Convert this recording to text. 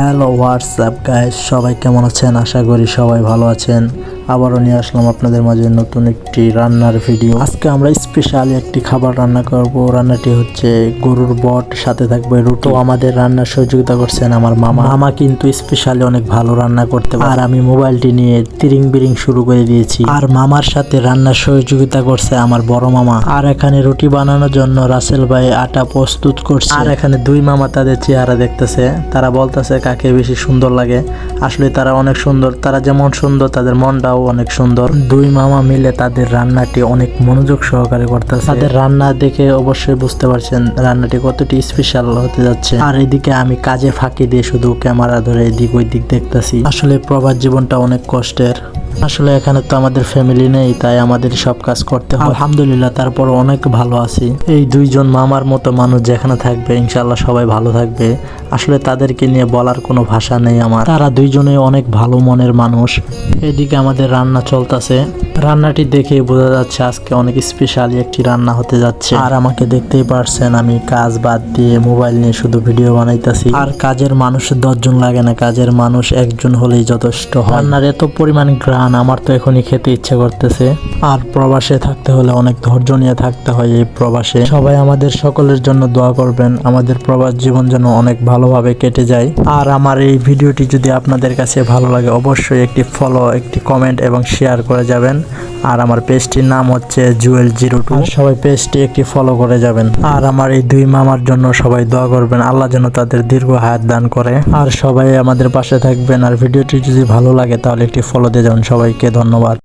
Hello WhatsApp guys সবাই কেমন আছেন? আশা করি সবাই ভালো আছেন। আবারও নিয়ে আসলাম আপনাদের মাঝে নতুন একটি রান্নার ভিডিও আজকে আমরা স্পেশালি একটি খাবার রান্না করব। রান্নাটি হচ্ছে গরুর বট, সাথে থাকবে রুটো। আমাদের রান্নার সহযোগিতা করছেন আমার মামা। মামা কিন্তু স্পেশালি অনেক ভালো রান্না করতে আর আমি মোবাইলটি নিয়ে তিরিং বিরিং শুরু করে দিয়েছি। আর মামার সাথে রান্নার সহযোগিতা করছে আমার বড় মামা। আর এখানে রুটি বানানোর জন্য রাসেল ভাই আটা প্রস্তুত করছে। আর এখানে দুই মামা তাদের চেহারা দেখতেছে। তারা বলতেছে, কাকে বেশি সুন্দর লাগে? আসলে তারা অনেক সুন্দর। তারা যেমন সুন্দর, তাদের মনটাও অনেক সুন্দর। দুই মামা মিলে তাদের রান্নাটি অনেক মনোযোগ সহকারে করতেছে। তাদের রান্না দেখে অবশ্যই বুঝতে পারছেন রান্নাটি কতটি স্পেশাল হতে যাচ্ছে। আর এদিকে আমি কাজে ফাঁকি দিয়ে শুধু ক্যামেরা ধরে এদিক ওই দিক দেখতেছি। আসলে প্রবাস জীবনটা অনেক কষ্টের। আসলে এখানে তো আমাদের ফ্যামিলি নেই তাই আমাদের সব কাজ করতে হয়। আলহামদুলিল্লাহ তারপর অনেক ভালো আছি। এই দুইজন মামার মতো মানুষ যেখানে থাকবে ইনশাল্লাহ সবাই ভালো থাকবে। আসলে তাদেরকে নিয়ে বলার কোনো ভাষা নেই আমার। তারা দুইজনে অনেক ভালো মনের মানুষ। এদিকে আমাদের রান্না চলতেছে। রান্নাটি দেখে বোঝা যাচ্ছে আজকে অনেক স্পেশালি একটি রান্না হতে যাচ্ছে। আর আমাকে দেখতেই পারছেন আমি কাজ বাদ দিয়ে মোবাইল নিয়ে শুধু ভিডিও বানাইতেছি। আর কাজের মানুষ দশজন লাগে না কাজের মানুষ একজন হলেই যথেষ্ট হয়। রান্নার এত পরিমাণ গ্রান আমার তো এখনই খেতে ইচ্ছে করতেছে। আর প্রবাসে থাকতে হলে অনেক ধৈর্য নিয়ে থাকতে হয় এই প্রবাসে। সবাই আমাদের সকলের জন্য দোয়া করবেন, আমাদের প্রবাস জীবন যেন অনেক ভালোভাবে কেটে যায়। আর আমার এই ভিডিওটি যদি আপনাদের কাছে ভালো লাগে, অবশ্যই একটি ফলো একটি কমেন্ট এবং শেয়ার করে যাবেন। আর আমার পেজটির নাম হচ্ছে জুয়েল জিরো টু সবাই পেজটি একটি ফলো করে যাবেন। আর আমার এই দুই মামার জন্য সবাই দোয়া করবেন, আল্লাহ যেন তাদের দীর্ঘ হায়াত দান করে। আর সবাই আমাদের পাশে থাকবেন। আর ভিডিওটি যদি ভালো লাগে, তাহলে একটি ফলো দিয়ে যাবেন। সবাইকে ধন্যবাদ।